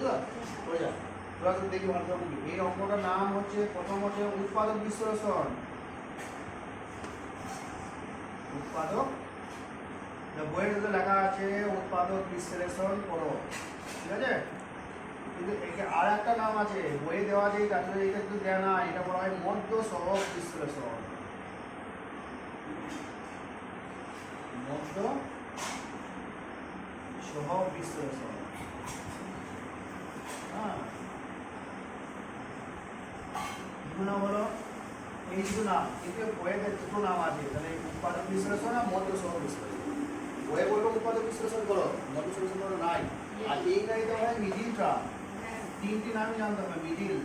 তোরা তো এই অঙ্কটার নাম হচ্ছে প্রথম হচ্ছে উৎপাদক বিশ্লেষণ। উৎপাদক? বইয়ের মধ্যে লেখা আছে উৎপাদক বিশ্লেষণ করো। ঠিক আছে? কিন্তু একে আর একটা নাম আছে, বইয়ে দেওয়া আছে এটা আসলে এটা কিন্তু দেয় না এটা বলা হয় মধ্য সহক বিশ্লেষণ। মধ্য সহক বিশ্লেষণ। হ্যাঁ দুটো হলো এই দুটো নাম কিন্তু বইয়েতে দুটো নাম আছে তাহলে উৎপাদক বিশ্লেষণ আর মধ্য সহক বিশ্লেষণ। বইয়ে বলল উৎপাদক বিশ্লেষণ করো মধ্য বিশ্লেষণ করো নাই। আর এইটা এটা হয় মিডিলটা। তিনটি নামই জানতে হবে মিডিল।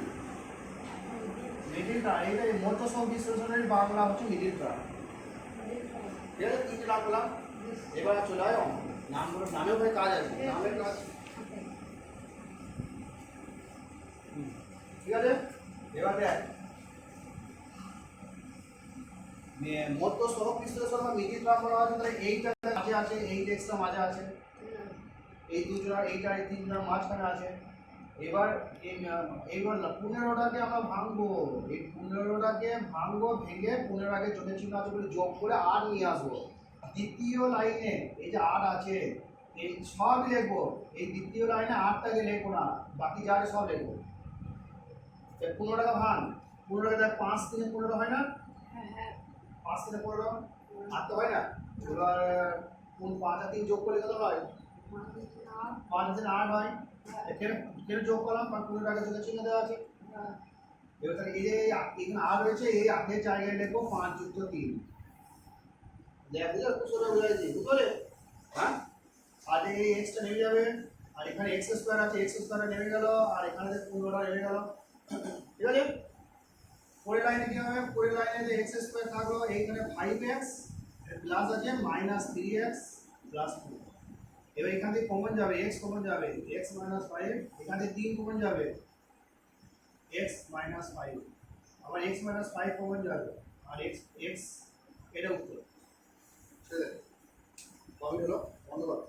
মিডিলটা এইটা মধ্য সহক বিশ্লেষণের বাংলা হচ্ছে মিডিলটা। ঠিক আছে তিনটে নাম পেলাম এবার চলে আয়। নামগুলো নামেও ভাই কাজ আছে। নামের কাজ ঠিক আছে সহক বিশ্লেষণ বা মিডিল নাম বলা এইটা মাঝে আছে, এই টেক্সটটা মাঝে আছে। এই দুজোড়া, এইটা, এই তিনজোড়া মাঝখানে আছে। এবার এইবার পনেরোটাকে আমরা ভাঙবো। এই পনেরোটাকে ভাঙবো, ভেঙে পনেরো আগে চোখের চিহ্ন আছে বলে যোগ করে আর নিয়ে আসব। দ্বিতীয় লাইনে এই যে আট আছে, এই সব লিখব। এই দ্বিতীয় লাইনে আটটাকে লিখব না, বাকি যা সব লিখব। পনেরো টাকা ভাঙ পনেরো টাকা দেখ, পাঁচ তিনে পনেরো হয় না? পাঁচ তিনে পনেরো আট তো হয় না। এবার কোন পাঁচ আর তিন যোগ করলে কত হয়? পাঁচ দিন আট হয়। এখানে এখানে যোগ করলাম কারণ পনেরো টাকা যোগের চিহ্ন দেওয়া আছে। এবার তাহলে এই যে এখানে আট রয়েছে এই আটের জায়গায় লিখব পাঁচ যুক্ত তিন। দেখ বুঝলে? খুব সোজা বোঝা যাচ্ছে। বুঝলে হ্যাঁ? আর এই এক্সটা নেমে যাবে আর এখানে এক্স স্কোয়ার আছে এক্স স্কোয়ার নেমে গেল আর এখানে পনেরোটা নেমে গেল। ঠিক আছে পরের লাইনে কি হবে পরের লাইনে যে এক্স স্কোয়ার থাকলো এইখানে ফাইভ এক্স প্লাস আছে minus three x plus two এবার এখান থেকে কমন যাবে এক্স কমন যাবে এক্স মাইনাস ফাইভ এখান থেকে তিন কমন যাবে এক্স মাইনাস ফাইভ আবার এক্স মাইনাস ফাইভ কমন যাবে আর এক্স এক্স এটা উত্তর ঠিক আছে কবে হলো ধন্যবাদ